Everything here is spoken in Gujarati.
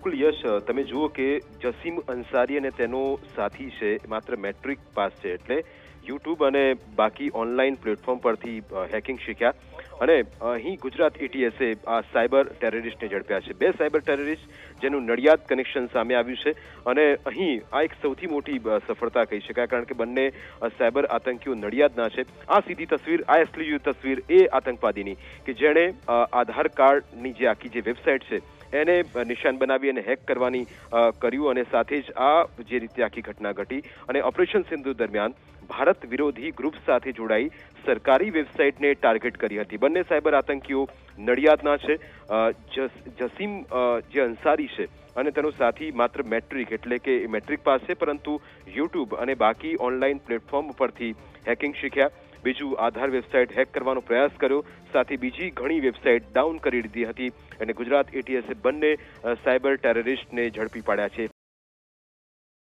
બિલકુલ યશ તમે જુઓ કે જસીમ અંસારી અને તેનો સાથી છે, માત્ર મેટ્રિક પાસ છે. એટલે યુટ્યુબ અને બાકી ઓનલાઈન પ્લેટફોર્મ પરથી હેકિંગ શીખ્યા. અને અહીં ગુજરાત એટીએસે આ સાયબર ટેરરિસ્ટને ઝડપ્યા છે. બે સાયબર ટેરરિસ્ટ જેનું નડિયાદ કનેક્શન સામે આવ્યું છે. અને અહીં આ એક સૌથી મોટી સફળતા કહી શકાય, કારણ કે બંને સાયબર આતંકીઓ નડિયાદના છે. આ સીધી તસવીર, આ એક્સક્લુઝિવ તસવીર એ આતંકવાદીની કે જેણે આધાર કાર્ડની જે આખી જે વેબસાઇટ છે, એને નિશાન બનાવી અને હેક કરવાની કર્યું અને સાથે જ આ જે રીતે આખી ઘટના ઘટી અને ઓપરેશન સિંધુ દરમિયાન ભારત વિરોધી ગ્રુપ સાથે જોડાઈ સરકારી વેબસાઇટને ટાર્ગેટ કરી હતી. બંને સાયબર આતંકીઓ નડિયાદના છે જસીમ જે અંસારી છે અને તેનો સાથી માત્ર મેટ્રિક એટલે કે મેટ્રિક પાસ પરંતુ યુટ્યુબ અને બાકી ઓનલાઈન પ્લેટફોર્મ પરથી હેકિંગ શીખ્યા. બીજું આધાર વેબસાઇટ હેક કરવાનો પ્રયાસ કર્યો. સાથે બીજી ઘણી વેબસાઇટ ડાઉન કરી દીધી હતી અને ગુજરાત એટીએસે બંને સાયબર ટેરરિસ્ટને ઝડપી પાડ્યા છે.